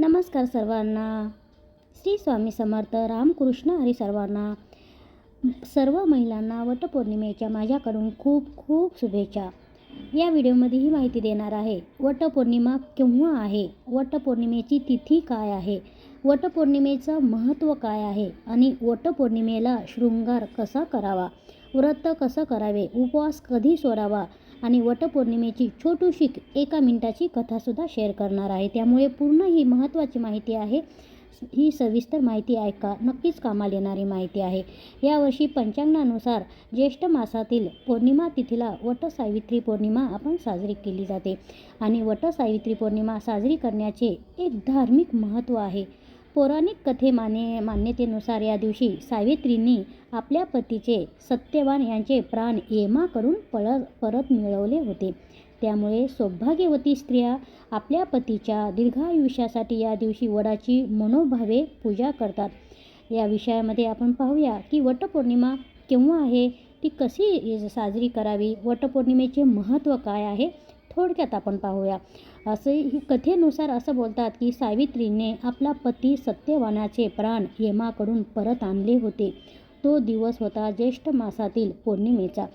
नमस्कार सर्वांना. श्री स्वामी समर्थ रामकृष्ण हरी सर्वांना. सर्व महिलांना वटपौर्णिमेच्या माझ्याकडून खूप खूप शुभेच्छा. या व्हिडिओमध्ये ही माहिती देणार आहे वटपौर्णिमा केव्हा आहे? वटपौर्णिमेची तिथी काय आहे? वटपौर्णिमेचं महत्त्व काय आहे? आणि वटपौर्णिमेला शृंगार कसा करावा? व्रत कसं करावे? उपवास कधी सोडावा? आणि वटपौर्णिमेची छोटूशी एका मिनिटाची कथासुद्धा शेअर करणार आहे. त्यामुळे पूर्ण ही महत्त्वाची माहिती आहे. ही सविस्तर माहिती ऐका. नक्कीच कामाला येणारी माहिती आहे. यावर्षी पंचांगानुसार ज्येष्ठ मासातील पौर्णिमा तिथीला वटसावित्री पौर्णिमा आपण साजरी केली जाते. आणि वटसावित्री पौर्णिमा साजरी करण्याचे एक धार्मिक महत्त्व आहे. पौराणिक कथे माने मान्यतेनुसार या दिवशी सावित्रींनी आपल्या पतीचे सत्यवान यांचे प्राण येमा करून पळ परत मिळवले होते. त्यामुळे सौभाग्यवती स्त्रिया आपल्या पतीच्या दीर्घायुष्यासाठी या दिवशी वडाची मनोभावे पूजा करतात. या विषयामध्ये आपण पाहूया की वटपौर्णिमा केव्हा आहे ती कशी साजरी करावी वटपौर्णिमेचे महत्त्व काय आहे थोडक्यात आपण पाहूया. असे ही कथेनुसार असं बोलतात की सावित्रीने आपला पती सत्यवानाचे प्राण यमाकडून परत आणले होते. तो दिवस होता ज्येष्ठ मासातील पौर्णिमेचा.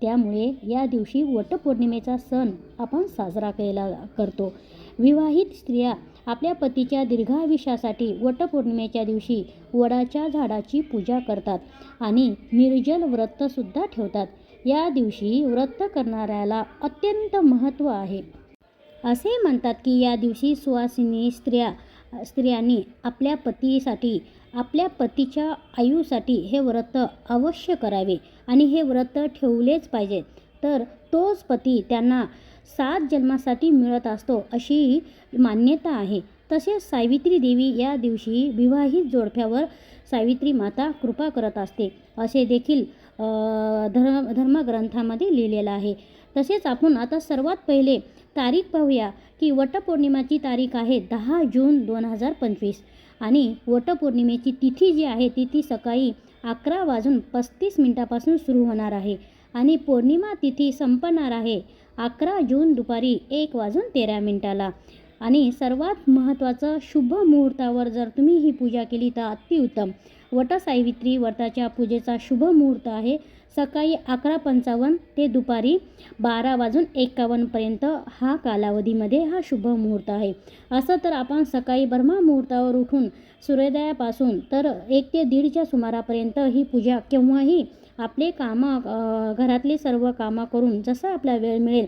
त्यामुळे या दिवशी वटपौर्णिमेचा सण आपण साजरा केला करतो. विवाहित स्त्रिया आपल्या पतीच्या दीर्घायुष्यासाठी वटपौर्णिमेच्या दिवशी वडाच्या झाडाची पूजा करतात आणि निर्जल व्रतसुद्धा ठेवतात. या दिवशी व्रत करणाऱ्याला अत्यंत महत्त्व आहे. असे म्हणतात की या दिवशी सुवासिनी स्त्रिया स्त्रियांनी आपल्या पतीसाठी आपल्या पतीच्या आयुसाठी हे व्रत अवश्य करावे आणि हे व्रत ठेवलेच पाहिजे. तर तोच पती त्यांना सात जन्मासाठी मिळत असतो अशी मान्यता आहे. तसेच सावित्री देवी या दिवशी विवाहित जोडप्यावर सावित्री माता कृपा करत असते. असे देखील धर्म धर्मग्रंथामध्ये लिहिलेलं आहे. तसेच आपण आता सर्वात पहिले तारीख पाहूया की वटपौर्णिमाची तारीख आहे दहा जून दोन हजार पंचवीस. आणि वटपौर्णिमेची तिथी जी आहे ती ती सकाळी अकरा वाजून पस्तीस मिनटापासून सुरू होणार आहे. आणि पौर्णिमा तिथी संपणार आहे अकरा जून दुपारी एक वाजून तेरा मिनटाला. आणि सर्वात महत्त्वाचं शुभ मुहूर्तावर जर तुम्ही ही पूजा केली तर अतिउत्तम. वटसावित्री व्रताच्या पूजेचा शुभ मुहूर्त आहे. सकाळी अकरा पंचावन्न ते दुपारी बारा वाजून एकावन्नपर्यंत हा कालावधीमध्ये हा शुभ मुहूर्त आहे. असं तर आपण सकाळी ब्रह्मा मुहूर्तावर उठून सूर्योदयापासून तर एक ते दीडच्या सुमारापर्यंत ही पूजा केव्हाही आपले कामं घरातले सर्व कामं करून जसं आपला वेळ मिळेल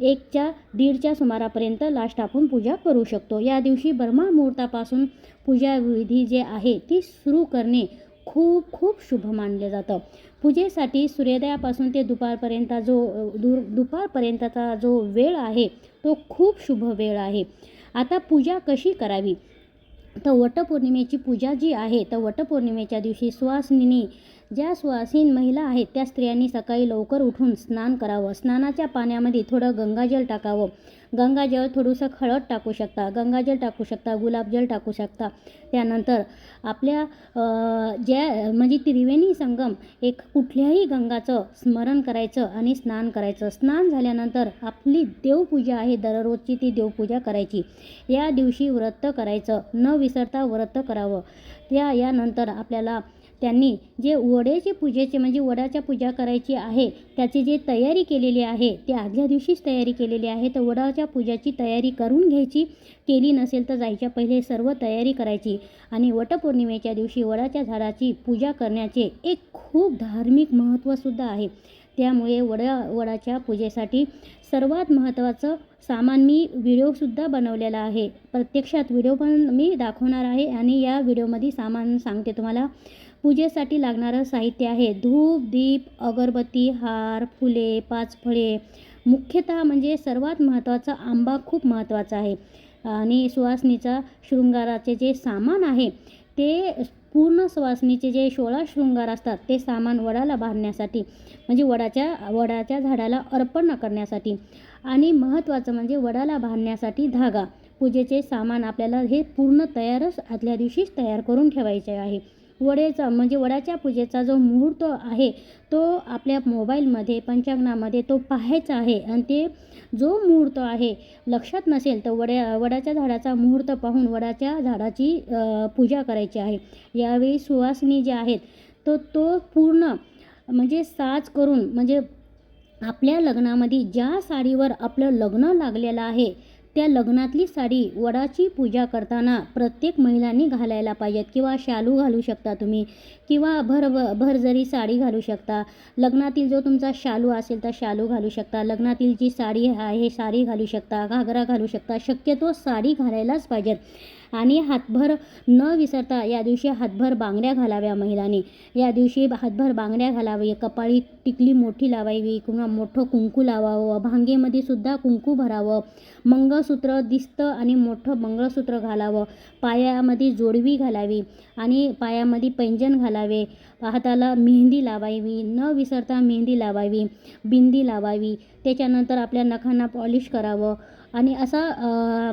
एकच्या दीडच्या सुमारापर्यंत लास्ट आपण पूजा करू शकतो. या दिवशी ब्रह्मा मुहूर्तापासून पूजाविधी जे आहे ती सुरू करणे खूप खूप शुभ मानले जातं. पूजेसाठी सूर्योदयापासून ते दुपारपर्यंत जो दु दुपारपर्यंतचा जो वेळ आहे तो खूप शुभ वेळ आहे. आता पूजा कशी करावी? तर वटपौर्णिमेची पूजा जी आहे तर वटपौर्णिमेच्या दिवशी सुवासिनी ज्या सुवासीन महिला आहेत त्या स्त्रियांनी सकाळी लवकर उठून स्नान करावं. स्नानाच्या पाण्यामध्ये थोडं गंगाजल टाकावं. गंगाजल थोडंसं हळद टाकू शकता. गंगाजल टाकू शकता गुलाबजल टाकू शकता. त्यानंतर आपल्या ज्या म्हणजे त्रिवेणी संगम एक कुठल्याही गंगाचं स्मरण करायचं आणि स्नान करायचं. स्नान झाल्यानंतर आपली देवपूजा आहे दररोजची ती देवपूजा करायची. या दिवशी व्रत करायचं. न विसरता व्रत करावं. त्या यानंतर आपल्याला त्यांनी जे वड्याचे पूजेचे म्हणजे वडाच्या पूजा करायची आहे त्याची जे तयारी केलेली आहे ते आदल्या दिवशीच तयारी केलेली आहे तर वडाच्या पूजाची तयारी करून घ्यायची. केली नसेल तर जायच्या पहिले सर्व तयारी करायची. आणि वटपौर्णिमेच्या दिवशी वडाच्या झाडाची पूजा करण्याचे एक खूप धार्मिक महत्त्वसुद्धा आहे. त्यामुळे वडा वडाच्या पूजेसाठी सर्वात महत्त्वाचं सामान मी व्हिडिओसुद्धा बनवलेला आहे. प्रत्यक्षात व्हिडिओ पण मी दाखवणार आहे आणि या व्हिडिओमध्ये सामान सांगते तुम्हाला. पूजेसाठी लागणारं साहित्य आहे. धूप दीप अगरबत्ती हार फुले पाच फळे मुख्यतः म्हणजे सर्वात महत्त्वाचा आंबा खूप महत्त्वाचा आहे. आणि सुवासनीचा शृंगाराचे जे सामान आहे ते पूर्ण सुवासनीचे जे सोळा शृंगार असतात ते सामान वडाला बांधण्यासाठी म्हणजे वडाच्या वडाच्या झाडाला अर्पण करण्यासाठी आणि महत्त्वाचं म्हणजे वडाला बांधण्यासाठी धागा. पूजेचे सामान आपल्याला हे पूर्ण तयारच आदल्या दिवशीच तयार करून ठेवायचे आहे. वडेचा म्हणजे वडाच्या पूजेचा जो मुहूर्त आहे तो आपल्या मोबाईलमध्ये पंचांगणामध्ये तो पाहायचा आहे. आणि ते जो मुहूर्त आहे लक्षात नसेल तर वड्या वडाच्या झाडाचा मुहूर्त पाहून वडाच्या झाडाची पूजा करायची आहे. यावेळी सुवासिनी जे आहेत तो तो पूर्ण म्हणजे साज करून म्हणजे आपल्या लग्नामध्ये ज्या साडीवर आपलं लग्न लागलेलं आहे त्या लग्नातली साडी वडाची पूजा करताना प्रत्येक महिलांनी घालायला पाहिजेत. किंवा शालू घालू शकता तुम्ही किंवा भर भरजरी साडी घालू शकता लग्नातील जो तुमचा शालू असेल तर शालू घालू शकता लग्नातील जी साडी आहे साडी घालू शकता घागरा घालू शकता शक्यतो साडी घालायलाच पाहिजेत. आणि हातभर न विसरता या दिवशी हातभर बांगड्या घालाव्या महिलांनी. या दिवशी हातभर बांगड्या घालावी कपाळी टिकली मोठी लावावी किंवा मोठं कुंकू लावावं भांगेमध्ये सुद्धा कुंकू भरावं मंगळसूत्र दिसतं आणि मोठं मंगळसूत्र घालावं पायामध्ये जोडवी घालावी आणि पायामध्ये पैंजण घालावे हाताला मेहंदी लावावी न विसरता मेहंदी लावावी बिंदी लावावी त्याच्यानंतर आपल्या नखांना पॉलिश करावं. आणि असा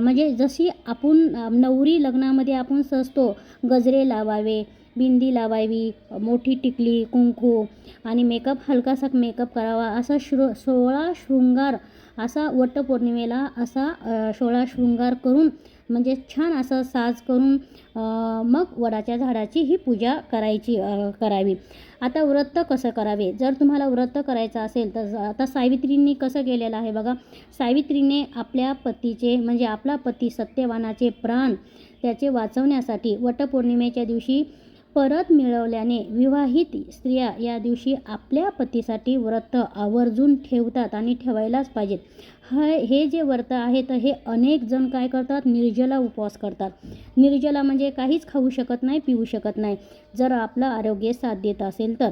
म्हणजे जशी आपण नवरी लग्नामध्ये आपण सजतो गजरे लावावे बिंदी लावावी मोठी टिकली कुंकू आणि मेकअप हलकासा मेकअप करावा असा श्रु सोळा शृंगार असा वटपौर्णिमेला असा सोळा शृंगार करून म्हणजे छान असं साज करून मग वडाच्या झाडाची ही पूजा करायची करावी. आता व्रत कसं करावे? जर तुम्हाला व्रत करायचं असेल तर आता सावित्रींनी कसं केलेलं आहे बघा. सावित्रीने आपल्या पतीचे म्हणजे आपला पती सत्यवानाचे प्राण त्याचे वाचवण्यासाठी वटपौर्णिमेच्या दिवशी परत मिळवल्याने विवाहित स्त्रिया या दिवशी आपल्या पतीसाठी व्रत आवर्जून ठेवतात आणि ठेवायलाच पाहिजेत. हे हे जे व्रत आहे तर हे अनेक जण काय करतात? निर्जला उपवास करतात. निर्जला म्हणजे काहीच खाऊ शकत नाही पिऊ शकत नाही. जर आपलं आरोग्य साथ देत असेल तर.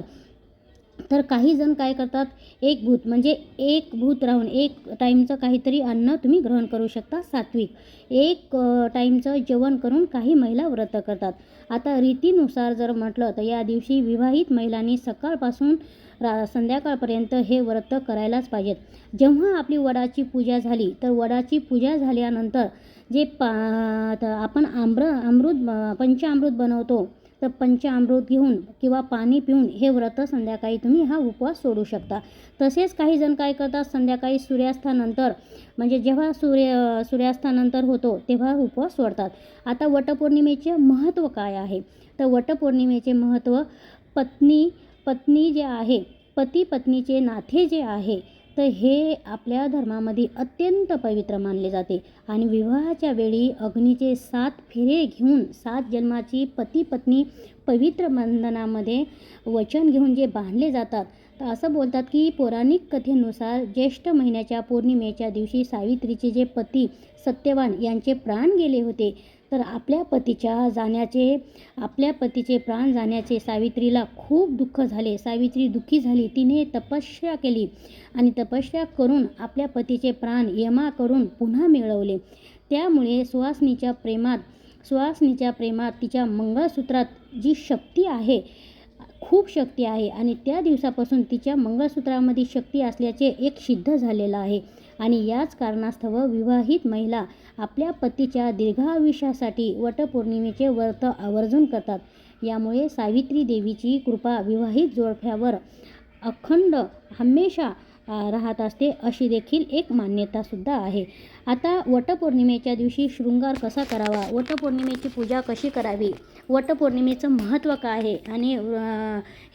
तर काही जण काय करतात एक भूत म्हणजे एक भूत राहून एक टाईमचं काहीतरी अन्न तुम्ही ग्रहण करू शकता सात्विक. एक टाईमचं जेवण करून काही महिला व्रत करतात. आता रीतीनुसार जर म्हटलं तर या दिवशी विवाहित महिलांनी सकाळपासून रा संध्याकाळपर्यंत हे व्रत करायलाच पाहिजेत. जेव्हा आपली वडाची पूजा झाली तर वडाची पूजा झाल्यानंतर जे पा आपण आम्र अमृत ब- पंचामृत बनवतो तर पंचामृत घेऊन किंवा पाणी पिऊन हे व्रत संध्याकाळी तुम्ही हा उपवास सोडू शकता. तसेच काही जण काय करतात संध्याकाळी सूर्यास्तानंतर म्हणजे जेव्हा सूर्य सूर्यास्तानंतर होतो तेव्हा उपवास सोडतात. आता वटपौर्णिमेचे महत्त्व काय आहे? तर वटपौर्णिमेचे महत्त्व पत्नी पत्नी जे आहे पती पत्नीचे नाते जे आहे तर हे आपल्या धर्मामध्ये अत्यंत पवित्र मानले जाते. आणि विवाहाच्या वेळी अग्नीचे सात फेरे घेऊन सात जन्माची पती पत्नी पवित्र बंधनामध्ये वचन घेऊन जे बांधले जातात. तर असं बोलतात की पौराणिक कथेनुसार ज्येष्ठ महिन्याच्या पौर्णिमेच्या दिवशी सावित्रीचे जे पती सत्यवान यांचे प्राण गेले होते तर आपल्या पतीच्या जाण्याचे आपल्या पतीचे प्राण जाण्याचे सावित्रीला खूप दुःख झाले. सावित्री दुःखी झाली. तिने तपस्या केली आणि तपस्या करून आपल्या पतीचे प्राण यमा करून पुन्हा मिळवले. त्यामुळे सुहासनीच्या प्रेमात सुहासनीच्या प्रेमात तिच्या मंगळसूत्रात जी शक्ती आहे खूप शक्ती आहे आणि त्या दिवसापासून तिच्या मंगळसूत्रामध्ये शक्ती असल्याचे एक सिद्ध झालेलं आहे. आणि याच कारणास्तव विवाहित महिला आपल्या पतीच्या दीर्घायुष्यासाठी वटपौर्णिमेचे व्रत आवर्जून करतात. यामुळे सावित्री देवीची कृपा विवाहित जोडप्यावर अखंड हमेशा राहत असते अशी देखील एक मान्यतासुद्धा आहे. आता वटपौर्णिमेच्या दिवशी शृंगार कसा करावा? वटपौर्णिमेची पूजा कशी करावी? वटपौर्णिमेचं महत्त्व काय आहे? आणि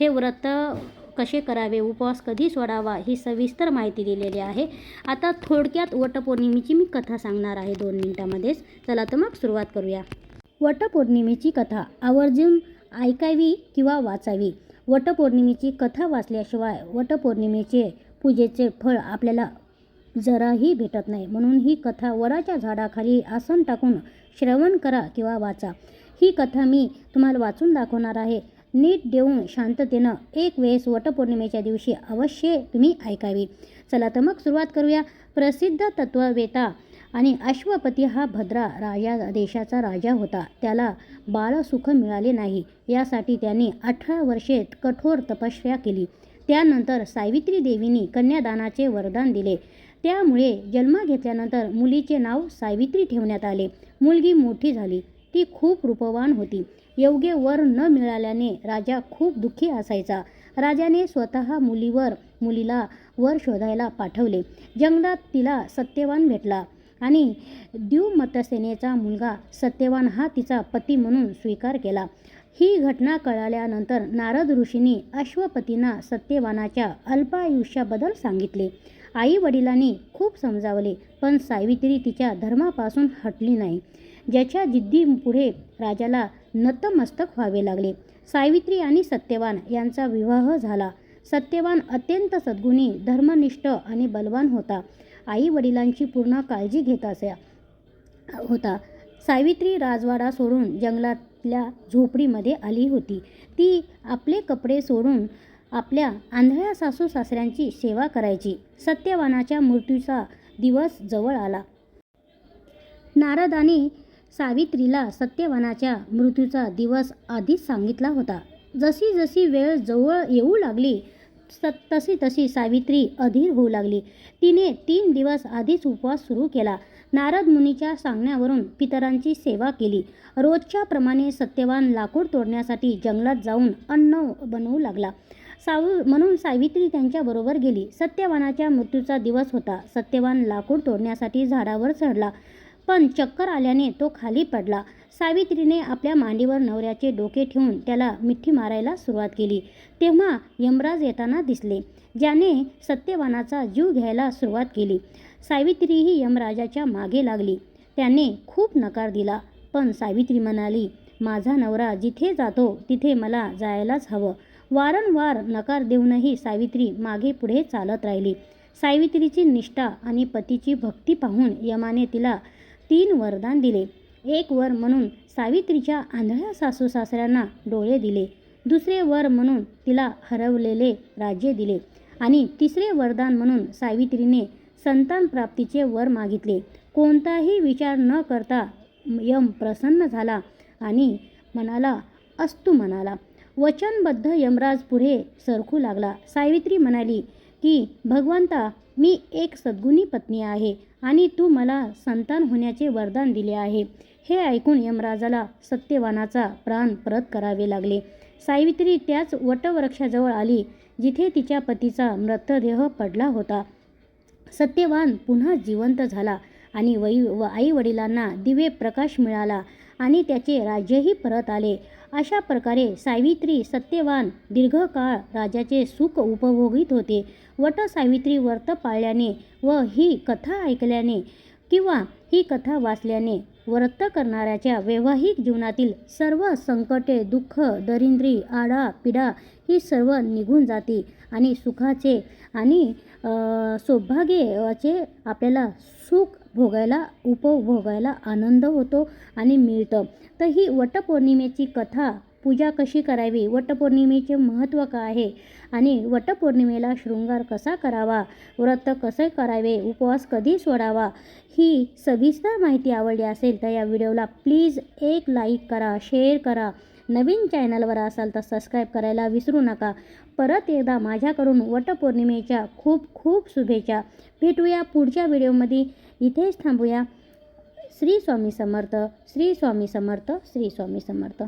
हे व्रत कसे करावे उपवास कधी सोडावा ही सविस्तर माहिती दिलेली आहे. आता थोडक्यात वटपौर्णिमेची मी कथा सांगणार आहे दोन मिनटामध्येच. चला तर मग सुरुवात करूया. वटपौर्णिमेची कथा आवर्जून ऐकावी किंवा वाचावी? वटपौर्णिमेची कथा वाचल्याशिवाय वटपौर्णिमेचे पूजेचे फळ आपल्याला जराही भेटत नाही. म्हणून ही कथा वराच्या झाडाखाली आसन टाकून श्रवण करा किंवा वाचा. ही कथा मी तुम्हाला वाचून दाखवणार आहे. नीट देऊन शांततेनं एक वेळेस वटपौर्णिमेच्या दिवशी अवश्य तुम्ही ऐकावी. चला तर मग सुरुवात करूया. प्रसिद्ध तत्ववेता आणि अश्वपती हा भद्रा राजा देशाचा राजा होता. त्याला बाळसुख मिळाले नाही. यासाठी त्याने अठरा वर्षे कठोर तपस्या केली. त्यानंतर सावित्री देवीनी कन्यादानाचे वरदान दिले. त्यामुळे जन्म घेतल्यानंतर मुलीचे नाव सावित्री ठेवण्यात आले. मुलगी मोठी झाली. ती खूप रूपवान होती. योग्य वर न मिळाल्याने राजा खूप दुःखी असायचा. राजाने स्वतः मुलीवर मुलीला वर शोधायला पाठवले. जंगलात तिला सत्यवान भेटला आणि द्युमतसेनेचा मुलगा सत्यवान हा तिचा पती म्हणून स्वीकार केला. ही घटना कळाल्यानंतर नारद ऋषींनी अश्वपतींना सत्यवानाच्या अल्पायुष्याबद्दल सांगितले. आई वडिलांनी खूप समजावले पण सावित्री तिच्या धर्मापासून हटली नाही. ज्याच्या जिद्दीपुढे राजाला नतमस्तक व्हावे लागले. सावित्री आणि सत्यवान यांचा विवाह झाला. सत्यवान अत्यंत सद्गुणी धर्मनिष्ठ आणि बलवान होता. आई वडिलांची पूर्ण काळजी घेत असे होता. सावित्री राजवाडा सोडून जंगलातल्या झोपडीमध्ये आली होती. ती आपले कपडे सोडून आपल्या आंधळ्या सासू सासऱ्यांची सेवा करायची. सत्यवानाच्या मृत्यूचा दिवस जवळ आला. नारदाने सावित्रीला सत्यवानाच्या मृत्यूचा दिवस आधीच सांगितला होता. जशी जशी वेळ जवळ येऊ लागली स तशी तशी सावित्री अधीर होऊ लागली. तिने तीन दिवस आधीच उपवास सुरू केला. नारद मुनीच्या सांगण्यावरून पितरांची सेवा केली. रोजच्या प्रमाणे सत्यवान लाकूड तोडण्यासाठी जंगलात जाऊन अन्न बनवू लागला. सावू म्हणून सावित्री त्यांच्याबरोबर गेली. सत्यवानाच्या मृत्यूचा दिवस होता. सत्यवान लाकूड तोडण्यासाठी झाडावर चढला. पण चक्कर आल्याने तो खाली पडला. सावित्रीने आपल्या मांडीवर नवऱ्याचे डोके ठेवून त्याला मिठी मारायला सुरुवात केली. तेव्हा यमराज येताना दिसले. ज्याने सत्यवानाचा जीव घ्यायला सुरुवात केली. सावित्रीही यमराजाच्या मागे लागली. त्याने खूप नकार दिला. पण सावित्री म्हणाली माझा नवरा जिथे जातो तिथे मला जायलाच हवं. वारंवार नकार देऊनही सावित्री मागे पुढे चालत राहिली. सावित्रीची निष्ठा आणि पतीची भक्ती पाहून यमाने तिला तीन वरदान दिले. एक वर म्हणून सावित्रीच्या आंधळ्या सासू सासऱ्यांना डोळे दिले. दुसरे वर म्हणून तिला हरवलेले राज्य दिले. आणि तिसरे वरदान म्हणून सावित्रीने संतान प्राप्तीचे वर मागितले. कोणताही विचार न करता यम प्रसन्न झाला आणि म्हणाला अस्तु म्हणाला. वचनबद्ध यमराज पुढे सरकू लागला. सावित्री म्हणाली की भगवंता मी एक सद्गुणी पत्नी आहे आणि तू मला संतान होण्याचे वरदान दिले आहे. हे ऐकून यमराजाला सत्यवानाचा प्राण परत करावे लागले. सावित्री त्याच वटवृक्षाजवळ आली जिथे तिच्या पतीचा मृतदेह पडला होता. सत्यवान पुन्हा जिवंत झाला आणि वै व आईवडिलांना दिवे प्रकाश मिळाला आणि त्याचे राज्यही परत आले. अशा प्रकारे सावित्री सत्यवान दीर्घकाळ राजाचे सुख उपभोगीत होते. वट सावित्री व्रत पाळल्याने व ही कथा ऐकल्याने किंवा ही कथा वाचल्याने व्रत करणाऱ्याच्या वैवाहिक जीवनातील सर्व संकटे दुःख दरिंद्री आडा पिडा ही सर्व निघून जाते आणि सुखाचे आणि सौभाग्याचे आपल्याला सुख भोगायला उपभोगायला आनंद होतो आणि मिळतं. तर ही वटपौर्णिमेची कथा पूजा कशी करावी? वटपौर्णिमेचे महत्त्व काय आहे? आणि वटपौर्णिमेला शृंगार कसा करावा? व्रत कसे करावे? उपवास कधी सोडावा? ही सविस्तर माहिती आवडली असेल तर या व्हिडिओला प्लीज एक लाईक करा शेअर करा. नवीन चॅनलवर असाल तर सबस्क्राईब करायला विसरू नका. परत एकदा माझ्याकडून वटपौर्णिमेच्या खूप खूप शुभेच्छा. भेटूया पुढच्या व्हिडिओमध्ये. इथेच थांबूया. श्री स्वामी समर्थ श्री स्वामी समर्थ श्री स्वामी समर्थ.